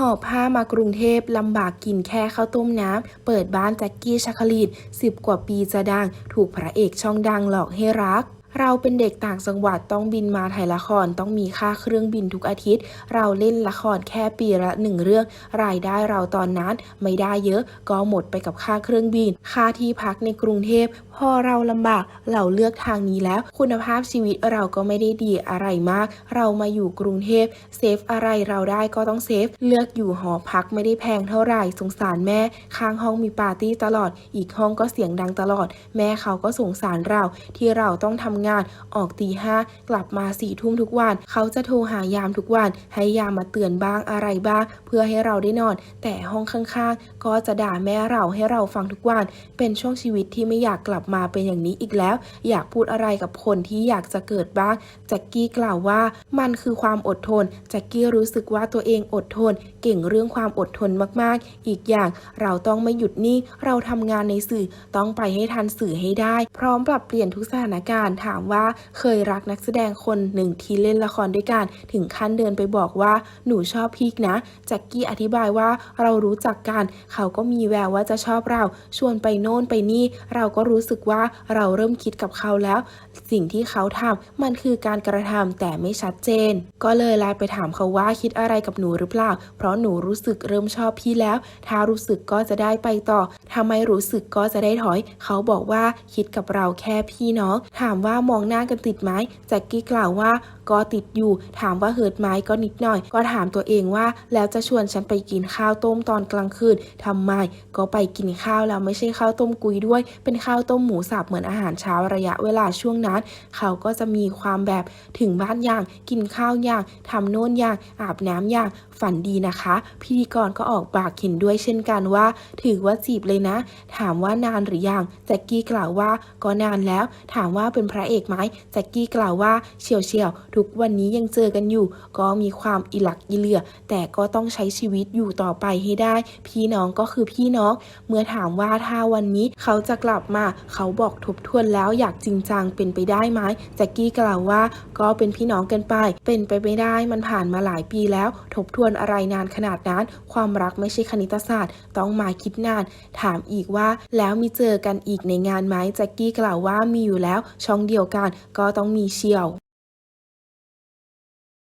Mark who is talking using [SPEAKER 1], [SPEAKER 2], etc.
[SPEAKER 1] หอบผ้ามากรุงเทพลำบากกินแค่ข้าวต้มน้ำ เปิดบ้านแจ็คกี้ชักลีดสิบกว่าปีจะดัง ถูกพระเอกช่องดังหลอกให้รักเราเป็นเด็กต่างจังหวัดต้องบินมาถ่ายละครต้องมีค่าเครื่องบินทุกอาทิตย์ เราเล่นละครแค่ปีละหนึ่งเรื่อง รายได้เราตอนนั้นไม่ได้เยอะ ก็หมดไปกับค่าเครื่องบิน ค่าที่พักในกรุงเทพ พอเราลำบากเราเลือกทางนี้แล้ว คุณภาพชีวิตเราก็ไม่ได้ดีอะไรมาก เรามาอยู่กรุงเทพเซฟอะไรเราได้ก็ต้องเซฟ เลือกอยู่หอพักไม่ได้แพงเท่าไหร่สงสารแม่ ข้างห้องมีปาร์ตี้ตลอด อีกห้องก็เสียงดังตลอด แม่เขาก็สงสารเรา ที่เราต้องทำงานออกตีห้ากลับมาสี่ทุ่มทุกวัน เขาจะโทรหายามทุกวัน ให้ยามมาเตือนบ้างอะไรบ้าง เพื่อให้เราได้นอน แต่ห้องข้างๆ ก็จะด่าแม่เราให้เราฟังทุกวัน เป็นช่วงชีวิตที่ไม่อยากกลับมาเป็นอย่างนี้อีกแล้ว อยากพูดอะไรกับคนที่อยากจะเกิดบ้างแจ็คกี้กล่าวว่า มันคือความอดทนแจ็คกี้รู้สึกว่าตัวเองอดทน เก่งเรื่องความอดทนมากๆ อีกอย่างเราต้องไม่หยุดนิ่งเราทำงานในสื่อต้องไปให้ทันสื่อให้ได้ พร้อมปรับเปลี่ยนทุกสถานการณ์ถามว่าเคยรักนักแสดงคนหนึ่งที่เล่นละครด้วยกัน ถึงขั้นเดินไปบอกว่าหนูชอบพีกนะแจ็คกี้อธิบายว่าเรารู้จักกัน เขาก็มีแววว่าจะชอบเรา ชวนไปโน่นไปนี่ เราก็รู้สึกว่าเราเริ่มคิดกับเขาแล้ว สิ่งที่เขาทำมันคือการกระทำแต่ไม่ชัดเจน ก็เลยไลน์ไปถามเขาว่าคิดอะไรกับหนูหรือเปล่า เพราะหนูรู้สึกเริ่มชอบพี่แล้ว ถ้ารู้สึกก็จะได้ไปต่อถ้าไม่รู้สึกก็จะได้ถอย เขาบอกว่าคิดกับเราแค่พี่น้อง ถามว่ามองหน้ากันติดไหมแจ็คกี้กล่าวว่าก็ติดอยู่ ถามว่าเหิดไหมก็นิดหน่อย ก็ถามตัวเองว่า แล้วจะชวนฉันไปกินข้าวต้มตอนกลางคืนทำไม ก็ไปกินข้าวแล้วไม่ใช่ข้าวต้มกุยด้วย เป็นข้าวต้มหมูสับเหมือนอาหารเช้าระยะเวลาช่วงนั้น เขาก็จะมีความแบบถึงบ้านอย่าง กินข้าวอย่างทำโน่นอย่างอาบน้ำอย่างฝันดีนะคะ พิธีกรก็ออกปากเห็นด้วยเช่นกันว่า ถือว่าจีบเลยนะ ถามว่านานหรือยังแจ็คกี้กล่าวว่าก็นานแล้ว ถามว่าเป็นพระเอกไหมแจ็คกี้กล่าวว่าเฉียวเฉียวทุกวันนี้ยังเจอกันอยู่ ก็มีความอิหลักอิเหลือ แต่ก็ต้องใช้ชีวิตอยู่ต่อไปให้ได้ พี่น้องก็คือพี่น้อง เมื่อถามว่าถ้าวันนี้เขาจะกลับมาเขาบอกทบทวนแล้วอยากจริงจังเป็นไปได้ไหมแจ็กกี้กล่าวว่า ก็เป็นพี่น้องกันไป เป็นไปไม่ได้มันผ่านมาหลายปีแล้ว ทบทวนอะไรนานขนาดนั้น ความรักไม่ใช่คณิตศาสตร์ ต้องมาคิดนาน ถามอีกว่า แล้วมีเจอกันอีกในงานไหมแจ็กกี้กล่าวว่ามีอยู่แล้ว ช่องเดียวกันก็ต้องมีเชียว